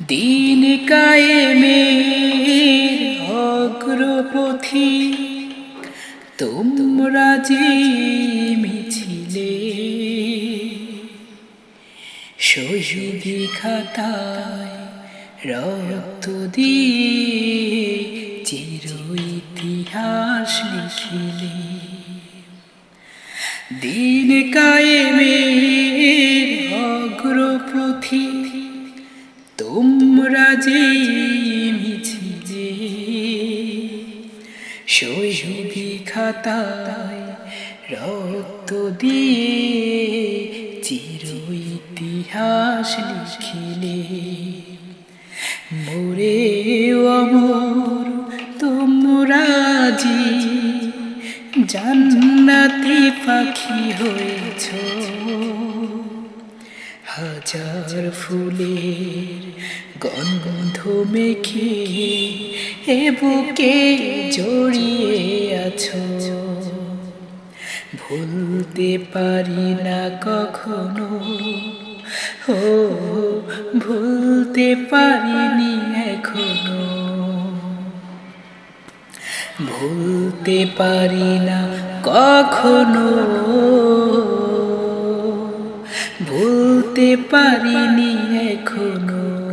দিন কায়েমের অগ্রপথি তোমরা যে মিছিলে শহীদি খাতায় রক্ত দিয়ে চির ইতিহাস লিখিলে দিন কায়েমের অগ্রপথি তোমরা যে মিছিলে শৈশবী খাতায় রক্ত দিয়ে চির ইতিহাস লিখিলে, মোরে অমর তোমরা যে জান্নাতি পাখি হয়েছ, হাজার ফুলের গন্ধ মেখে এ বুকে জড়িয়ে আছো। ভুলতে পারি না কখনো। ও, ভুলতে পারিনি এখনও। ভুলতে পারি না কখনো। ভুলতে পারিনি এখনও।